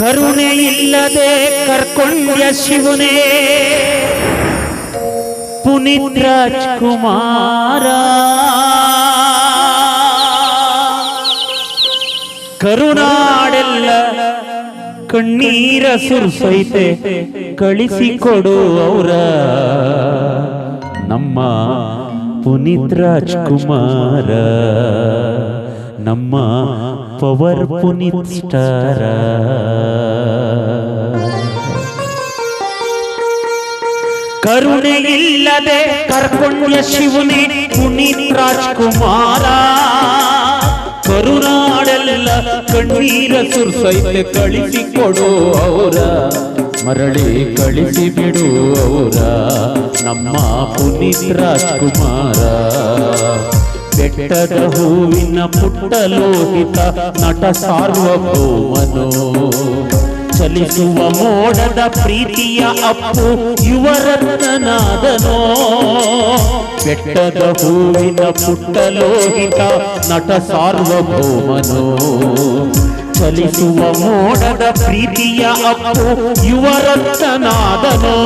ಕರುಣೆ ಇಲ್ಲದೆ ಕರ್ಕೊಂಡ್ಯ ಶಿವನೇ. ಪುನೀತ್ ರಾಜ್ಕುಮಾರ. ಕರುನಾಡೆಲ್ಲ ಕಣ್ಣೀರ ಸುರ್ಸೈತೆ ಕಳಿಸಿಕೊಡು ಅವರ. ನಮ್ಮ ಪುನೀತ್ ರಾಜ್ಕುಮಾರ. ನಮ್ಮ ಪವರ್ ಪುನೀತ್ ಸ್ಟಾರ. ಕರುಣೆ ಇಲ್ಲದೆ ಕರ್ಕೊಂಡ್ಯ ಶಿವನೇ ಪುನೀತ್ ರಾಜ್ಕುಮಾರ. ಕರುನಾಡೆಲ್ಲ ಕಣ್ಣೀರ ಸುರ್ಸೈತೆ ಕಳಿಸಿಕೊಡು ಅವರ. ಮರಳಿ ಕಳಿಸಿ ಬಿಡು ಅವರ. ನಮ್ಮ ಪುನೀತ್ ರಾಜ್ಕುಮಾರ. ಬೆಟ್ಟದ ಹೂವಿನ ಪುಟ್ಟ ಲೋಹಿತ ನಟ ಸಾರ್ವಭೌಮನು. ಚಲಿಸುವ ಮೋಡದ ಪ್ರೀತಿಯ ಅಪ್ಪು, ಯುವರತ್ನನಾದನೋ. ಬೆಟ್ಟದ ಹೂವಿನ ಪುಟ್ಟ ಲೋಹಿತ ನಟ ಸಾರ್ವಭೌಮನೋ. ಚಲಿಸುವ ಮೋಡದ ಪ್ರೀತಿಯ ಅಪ್ಪು, ಯುವರತ್ನನಾದನೋ.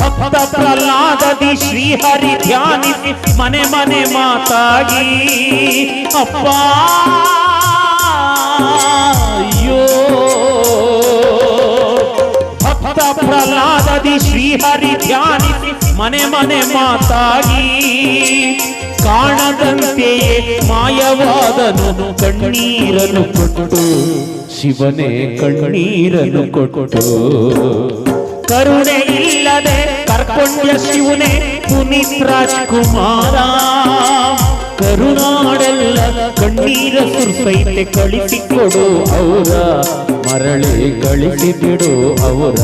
ಭಕ್ತ ಪ್ರಹ್ಲಾದದಿ ಶ್ರೀಹರಿ ಧ್ಯಾನಿಸಿ ಮನೆ ಮನೆ ಮಾತಾಗಿ ಅಪ್ಪ, ಅಯ್ಯೋ. ಪ್ರಹ್ಲಾದದಿ ಶ್ರೀಹರಿ ಧ್ಯಾನಿಸಿ ಮನೆ ಮನೆ ಮಾತಾಗಿ ಕಾಣದಂತೆಯೇ ಮಾಯವಾದನು ಕಣ್ಣೀರನ್ನು ಕೊಟ್ಟು, ಶಿವನೇ ಕಣ್ಣೀರನ್ನು ಕೊಟ್ಟು. ಕರುಣೆ ಇಲ್ಲದೆ ಕರ್ಕೊಂಡ ಶಿವನೇ ಪುನೀತ್ ರಾಜ್ಕುಮಾರ. ಕರುನಾಡೆಲ್ಲ ಕಣ್ಣೀರ ಸುರ್ಸೈತೆ ಕಳಿಸಿಕೊಡು ಅವರ. ಮರಳಿ ಕಳಿಸಿ ಬಿಡು ಅವರ.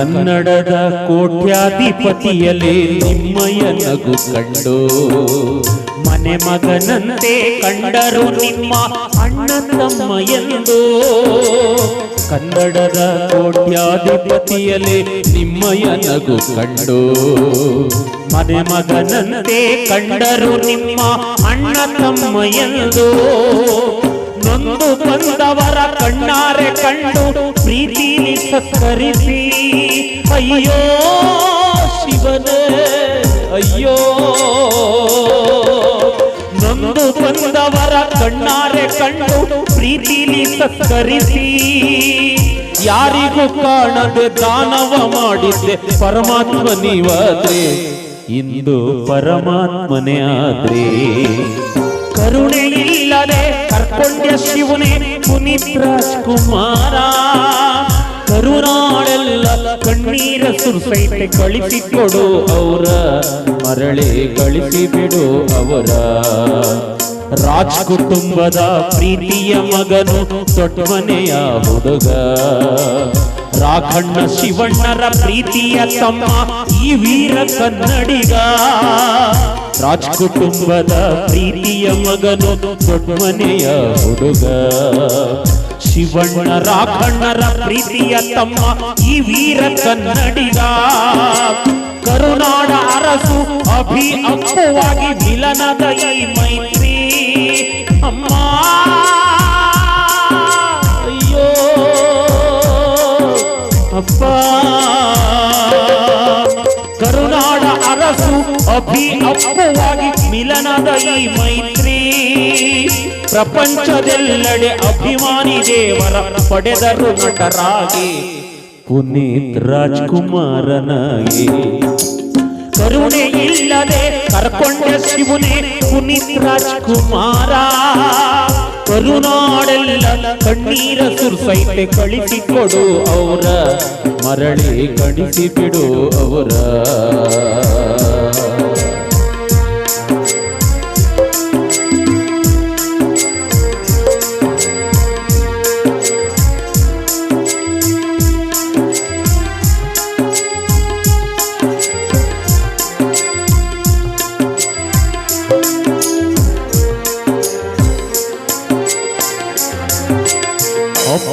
ಕನ್ನಡದ ಕೋಟ್ಯಾಧಿಪತಿಯಲೇ ನಿಮ್ಮಯ ನಗು ಕಂಡು. ಮನೆ ಮಗನಂತೆ ಕಂಡರು ನಿಮ್ಮ ಅಣ್ಣ ತಮ್ಮ ಎಂದು. ಕನ್ನಡದ ಕೋಟ್ಯಾಧಿಪತಿಯಲೇ ನಿಮ್ಮಯ ನಗು ಕಂಡು. ಮನೆ ಮಗನಂತೆ ಕಂಡರು ನಿಮ್ಮ ಅಣ್ಣ ತಮ್ಮ ಎಂದು. ನೊಂದು ಬಂದವರ ಕಣ್ಣಾರೆ ಕಂಡು ಪ್ರೀತಿಲಿ ಸತ್ಕರಿಸಿ. ಅಯ್ಯೋ ಶಿವನೇ, ಅಯ್ಯೋ. ನೊಂದು ಬಂದವರ ಕಣ್ಣಾರೆ ಕಂಡು ಪ್ರೀತಿಲಿ ಸತ್ಕರಿಸಿ. ಯಾರಿಗೂ ಕಾಣದೆ ದಾನವ ಮಾಡಿದ್ದೆ ಪರಮಾತ್ಮ ನೀವಾದ್ರೆ. ಇಂದು ಪರಮಾತ್ಮನೇ ಆದ್ರೆ. ಕರುಣೆ ಇಲ್ಲದೆ ಕರ್ಕೊಂಡ್ಯ ಶಿವನೇ ಪುನೀತ್ ರಾಜ್ಕುಮಾರ ಕರುನಾಡೆಲ್ಲ ಕಣ್ಣೀರ ಸುರ್ಸೈತೆ ಕಳಿಸಿಕೊಡು ಅವರ ಮರಳಿ ಕಳಿಸಿ ಬಿಡು ಅವರ. ರಾಜ್ ಕುಟುಂಬದ ಪ್ರೀತಿಯ ಮಗನು ತೊಟ್ಟಮನೆಯ ಹುಡುಗ. ರಾಘಣ್ಣ ಶಿವಣ್ಣರ ಪ್ರೀತಿಯ ತಮ್ಮ ಈ ವೀರ ಕನ್ನಡಿಗ. ರಾಜ್ ಕುಟುಂಬದ ಪ್ರೀತಿಯ ಮಗನು ಮನೆಯ ಹುಡುಗ. ಶಿವಣ್ಣ ರಾಘಣ್ಣರ ಪ್ರೀತಿಯ ತಮ್ಮ ಈ ವೀರ ಕನ್ನಡಿಗ. ಕರುನಾಡ ಅರಸು ಅಭಿ ಅಕ್ಷವಾಗಿ ಮಿಲನದ ಈ ಮೈತ್ರಿ. ಅಮ್ಮ! ಅಯ್ಯೋ! ಅಪ್ಪ! ಅಭಿ ಅಪ್ಪುವಾಗಿ ಮಿಲನದ ಈ ಮೈತ್ರಿ. ಪ್ರಪಂಚದೆಲ್ಲೆಡೆ ಅಭಿಮಾನಿ ದೇವರ ಪಡೆದರು ನಟರಾಗಿ. ಪುನೀತ್ ರಾಜ್ಕುಮಾರನಾಗಿ. ಕರುಣೆ ಇಲ್ಲದೆ ಕರ್ಕೊಂಡ ಶಿವನೇ ಪುನೀತ್ ರಾಜ್ಕುಮಾರ. ಕರುನಾಡೆಲ್ಲ ಕಣ್ಣೀರ ಸುರ್ಸೈತೆ ಕಳಿಸಿಕೊಡು ಅವರ. ಮರಳಿ ಕಳಿಸಿ ಬಿಡು ಅವರ.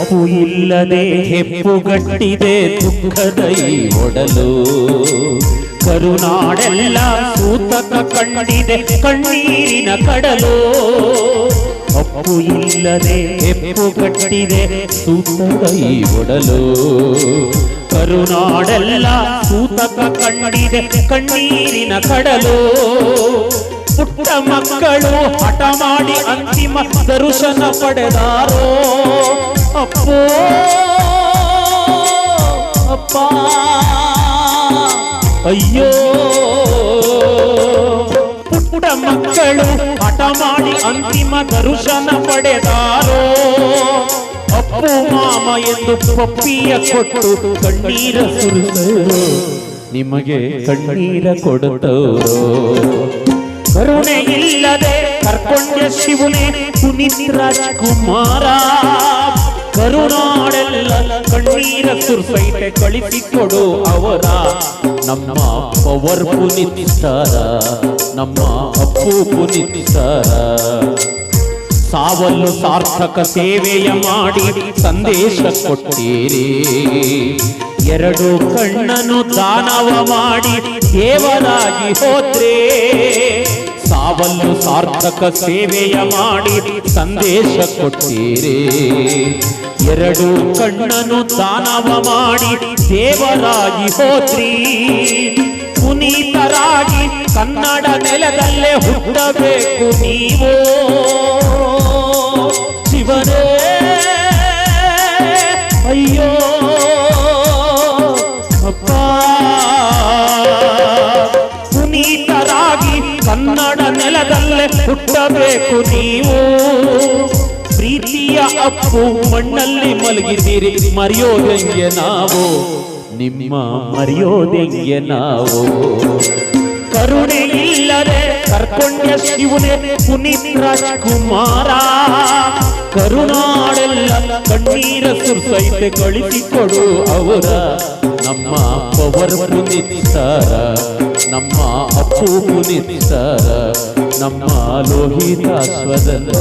ಅಪ್ಪು ಇಲ್ಲದೆ ಹೆಪ್ಪುಗಟ್ಟಿದೆ ದುಃಖದ ಒಡಲು. ಕರುನಾಡೆಲ್ಲ ಸೂತಕ ಕಂಡಿದೆ ಕಣ್ಣೀರಿನ ಕಡಲು. ಅಪ್ಪು ಇಲ್ಲದೆ ಹೆಪ್ಪುಗಟ್ಟಿದೆ ಈ ಒಡಲು. ಕರುನಾಡೆಲ್ಲ ಸೂತಕ ಕಂಡಿದೆ ಕಣ್ಣೀರಿನ ಕಡಲು. ಪುಟ್ಟ ಮಕ್ಕಳು ಹಠ ಮಾಡಿ ಅಂತಿಮ ದರ್ಶನ ಪಡೆದಾರೋ. ಅಪ್ಪೋ, ಅಪ್ಪ. ಅಯ್ಯೋ. ಪುಟ್ಟ ಮಕ್ಕಳು ಹಠ ಮಾಡಿ ಅಂತಿಮ ದರ್ಶನ ಪಡೆದಾರೋ. ಅಪ್ಪು ಮಾಮ ಎಂದು ಪಪ್ಪಿಯ ಕೊಟ್ಟು ಕಣ್ಣೀರ ಸುರಿದರು ನಿಮಗೆ ಕಣ್ಣೀರ ಕೊಡುತ್ತವರು ಕರುಣೆ ಇಲ್ಲದೆ ಕರ್ಕೊಂಡ ಶಿವನೇ ಪುನೀತ್ ರಾಜ್ಕುಮಾರ. ಕರುನಾಡೆಲ್ಲ ಕಣ್ಣೀರ ಸುರ್ಸೈತೆ ಕಳಿಸಿಕೊಡು ಅವರ. ನಮ್ಮ ಪವರ್ ಪುನಿತಿಸ್ತಾರ ನಮ್ಮ ಅಪ್ಪು ಪುನಿತಿಸ್ತಾರ ಸಾವಲ್ಲು ಸಾರ್ಥಕ ಸೇವೆಯ ಮಾಡಿ ಸಂದೇಶ ಕೊಟ್ಟೀರಿ. ಎರಡು ಕಣ್ಣನ್ನು ದಾನವ ಮಾಡಿ ದೇವರಾಗಿ ಹೋದ್ರೆ. ಸಾವಲ್ಲು ಸಾರ್ಥಕ ಸೇವೆಯ ಮಾಡಿ ಸಂದೇಶ ಕೊಟ್ಟೀರಿ. ಎರಡು ಕಣ್ಣನ್ನು ದಾನವ ಮಾಡಿ ದೇವರಾಗಿ ಹೋತ್ರಿ ಪುನೀತರಾಗಿ ಕನ್ನಡ ನೆಲದಲ್ಲೇ ಹುಟ್ಟಬೇಕು ನೀವು. ಶಿವನೇ, ಅಯ್ಯೋ. ಹುಟ್ಟಬೇಕು ನೀವು ಪ್ರೀತಿಯ ಅಪ್ಪು ಮಣ್ಣಲ್ಲಿ ಮಲಗಿದ್ದೀರಿ ಮರೆಯೋದೆಂಗೆ ನಾವು ನಿಮ್ಮ ಮರೆಯೋದೆಂಗೆ ನಾವು ಕರುಣೆ ಇಲ್ಲದೆ ಕರ್ಕೊಂಡ ಶಿವನೇ ಪುನೀತ್ ರಾಜ್ಕುಮಾರ. ಕರುನಾಡೆಲ್ಲ ಕಣ್ಣೀರ ಸುರ್ಸೈತೆ ಕಳಿಸಿಕೊಡು ಅವರ. ನಮ್ಮ ಪವರ್ ಪುನೀತ್ ಸರ, ನಮ್ಮ ಅಪ್ಪು ಪುನೀತ್ ಸರ, ನಮ್ಮ ಲೋಹಿತಾಶ್ವದಲ್ಲ